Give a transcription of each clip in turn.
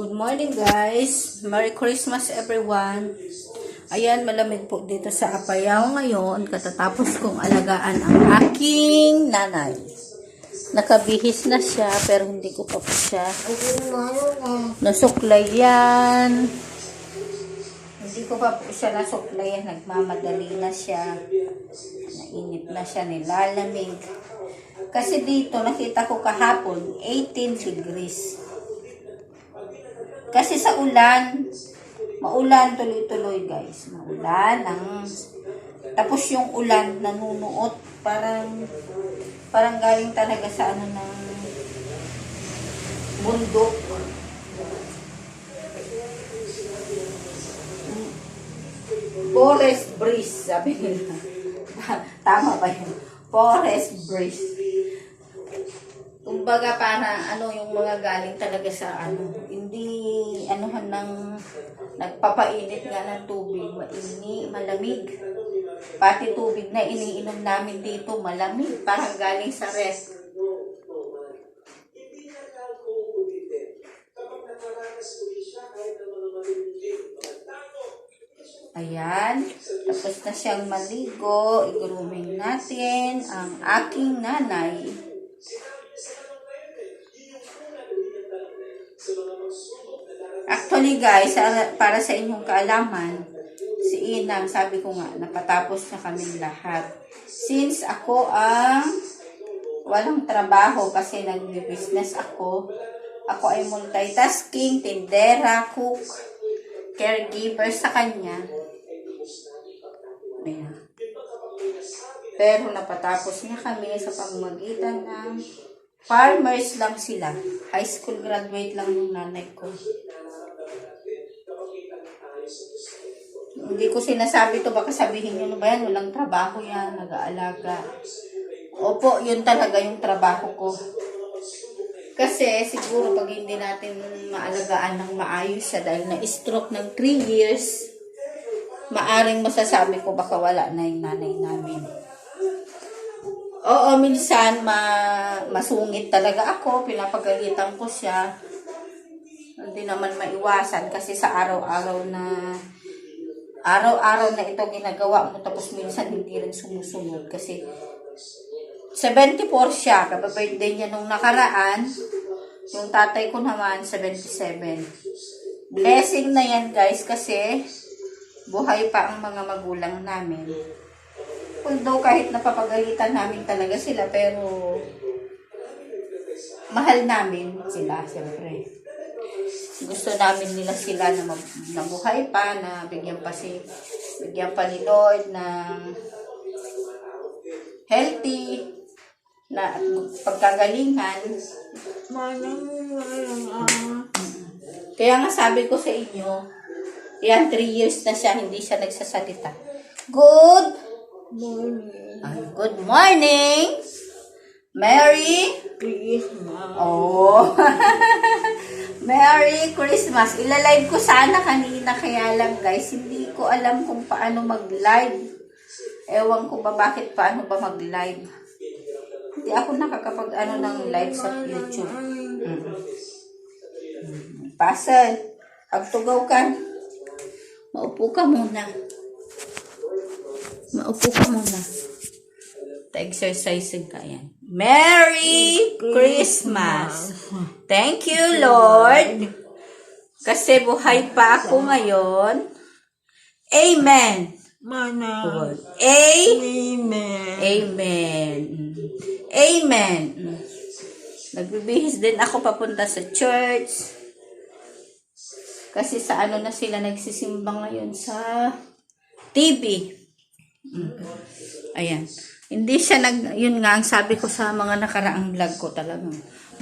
Good morning guys. Merry Christmas everyone. Ayan, malamig po dito sa Apayao ngayon. Katatapos kong alagaan ang aking nanay. Nakabihis na siya pero hindi ko pa po siya nasuklay yan. Hindi ko pa po siya nasuklay yan. Nagmamadali na siya. Nainip na siya, nilalamig. Kasi dito, nakita ko kahapon, 18 degrees. Kasi sa ulan, maulan tuloy-tuloy guys. Maulan ang tapos yung ulan nanunuot parang parang galing talaga sa ano ng bundok. Forest breeze, sabi nila. Tama ba yun? Forest breeze. Kumbaga para ano yung mga galing talaga sa ano, hindi anuhan ng nagpapainit nga ng tubig, maini, malamig. Pati tubig na iniinom namin dito, malamig, parang galing sa ref. Ayan. Tapos na siyang maligo. I-grooming natin ang aking nanay. Actually guys, para sa inyong kaalaman, si Inang, sabi ko nga, napatapos na kaming lahat. Since ako ang walang trabaho kasi nag-business ako, ako ay multitasking, tindera, cook, caregiver sa kanya. Ayan. Pero napatapos niya kami sa pamamagitan ng farmers lang sila. High school graduate lang yung nanay ko. Hindi ko sinasabi to baka sabihin nyo, ano ba yan? Walang trabaho yan, nag-aalaga. Opo, yun talaga yung trabaho ko. Kasi siguro pag hindi natin maalagaan ng maayos siya dahil na-stroke ng 3 years, maaring masasabi ko baka wala na yung nanay namin. Oo, minsan ma masungit talaga ako, pinapagalitan ko siya. Hindi naman maiwasan kasi sa araw-araw na araw-araw na ito ginagawa mo tapos minsan hindi rin sumusunod kasi 74 siya, kapag-birthday niya nung nakaraan, yung tatay ko naman 77. Blessing na yan guys kasi buhay pa ang mga magulang namin. Although kahit napapagalitan namin talaga sila pero mahal namin sila siyempre. Gusto namin nila sila na mag- na buhay pa, na bigyan pa si bigyan pa ni Lord ng healthy na pagkagalingan. Ah. Kaya nga sabi ko sa inyo, yan, 3 years na siya, hindi siya nagsasalita. Good Morning. Ay, good morning! Merry Christmas. Oh! Merry Christmas! Ilalive ko sana kanina kaya lang guys, hindi ko alam kung paano mag-live. Ewan ko ba bakit paano ba mag-live. Hindi ako nakakapag ano ng live sa YouTube. Mm. Pasal, agtugaw ka. Maupo ka muna. Maupo ka muna. Ta-exercising ka yan. Merry Christmas! Thank you, Lord. Kasi buhay pa ako ngayon. Amen. Manang. A. Amen. Amen. Amen. Nagbibihis din ako papunta sa church. Kasi sa ano na sila nagsisimba ngayon sa TV. Mm. Ayan. Hindi siya nag, yun nga ang sabi ko sa mga nakaraang vlog ko talagang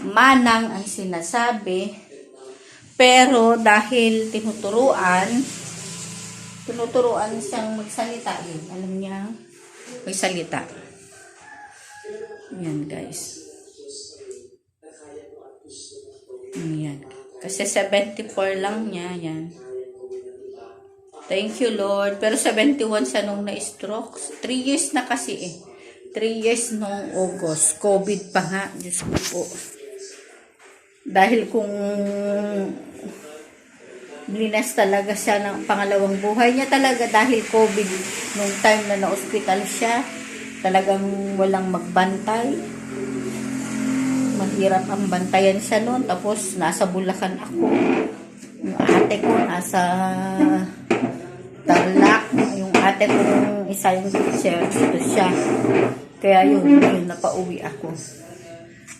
manang ang sinasabi. Pero dahil tinuturuan, tinuturuan siyang magsalita yun. Alam niya, magsalita. Yan guys. Yan. Kasi 74 lang niya, yan. Thank you, Lord. Pero 71 siya nung na-stroke. 3 years na kasi eh. 3 years nung August. COVID pa nga. Diyos ko po. Dahil kung blinas talaga siya ng pangalawang buhay niya talaga dahil COVID nung time na na-hospital siya. Talagang walang magbantay. Mahirap ang bantayan siya noon. Tapos nasa Bulacan ako. Yung ate ko nasa Tarlac. Yung ate ko yung isa yung teacher. Dito siya. Kaya yun, yun napauwi ako.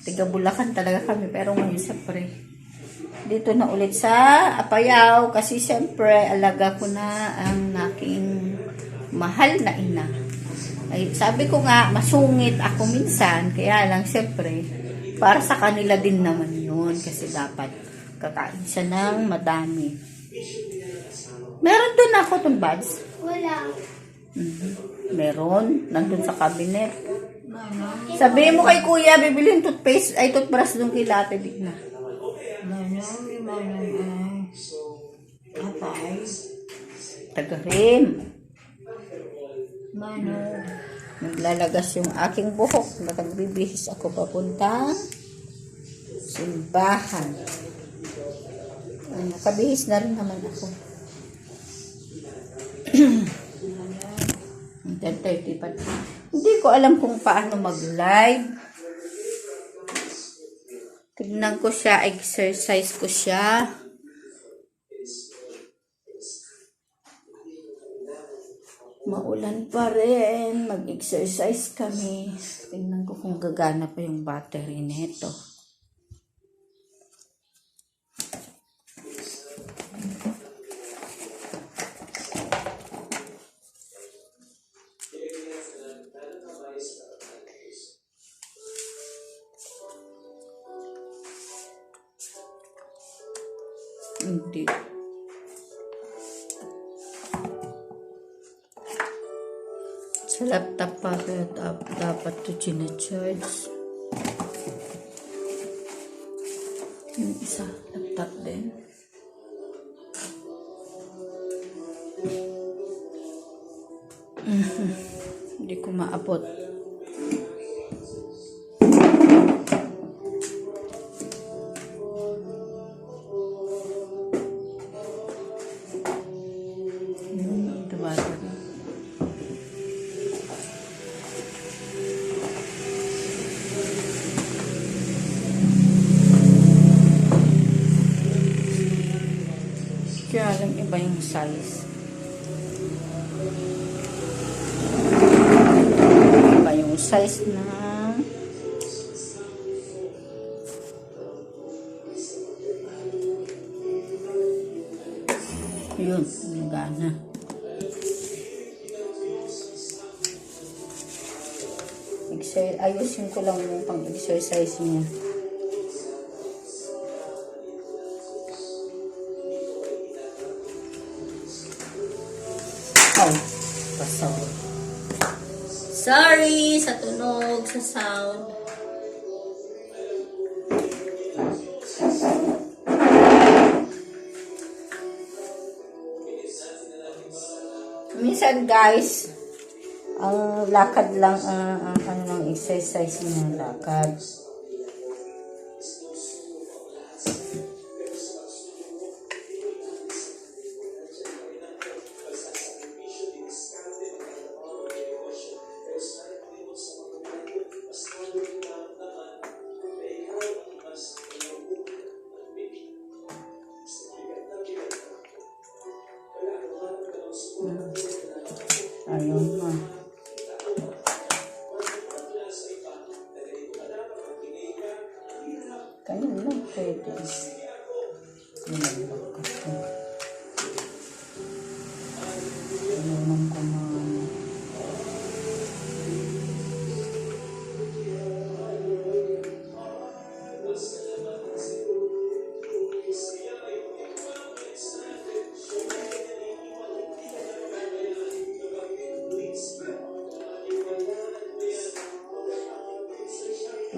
Tiga Bulacan talaga kami. Pero ngayon, siyempre, dito na ulit sa Apayao kasi siyempre alaga ko na ang aking mahal na ina. Ay, sabi ko nga, masungit ako minsan, kaya lang siyempre, para sa kanila din naman yun kasi dapat kakain siya ng madami. Meron doon ako itong buds. Wala. Meron, nandun sa cabinet. Sabihin mo kay kuya, bibili yung toothpaste, ay toothbrush doon kay Late Digna. Taga-rim. Naglalagas yung aking buhok. Natagbibihis ako papunta simbahan. Nakabihis na rin naman ako. 10.30 pa. Hindi ko alam kung paano mag-live. Tignan ko siya, exercise ko siya. Maulan pa rin. Mag-exercise kami. Tingnan ko kung gagana pa yung battery nito. Sa laptop pa dapat to charge Yung isa, laptop din. Hindi ko maabot. Kaya lang iba yung size. Iba yung size na yun, gana. Ayusin ko lang yung pang-exercise niya. Sorry sa tunog, sa sound. Minsan guys, ang lakad lang ang ang ano ng exercise ng lakad. Ganun lang pwede. Ganun lang kasi. Ganun ko na.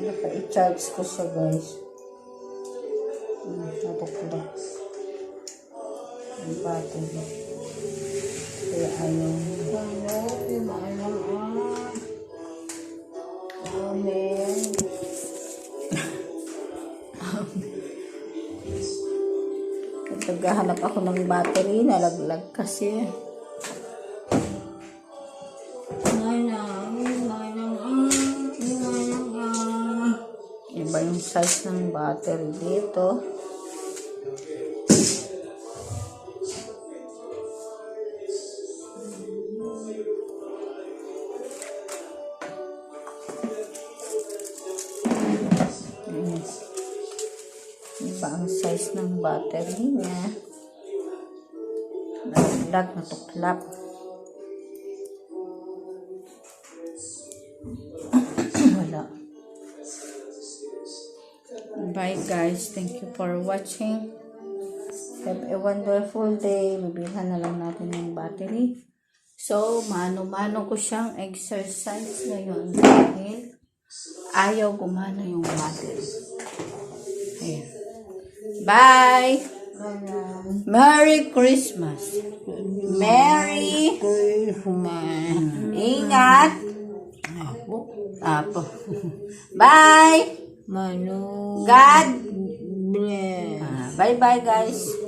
Naka-i-charge ko siya guys. Battery. Kaya ayaw. Amen. Naghahanap ako ng battery, nalaglag kasi. Iba yung size ng battery dito. Size ng battery niya. Nalaglag, natuklap. Wala. Bye guys. Thank you for watching. Have a wonderful day. Bibilhan na lang natin ng battery. So, mano-mano ko siyang exercise ngayon dahil ayaw gumana yung battery. Ayan. Bye! Merry Christmas! Merry! Christmas. Ingat! Ako, Apo. Bye! Manu, God! bless. Ah, bye-bye guys!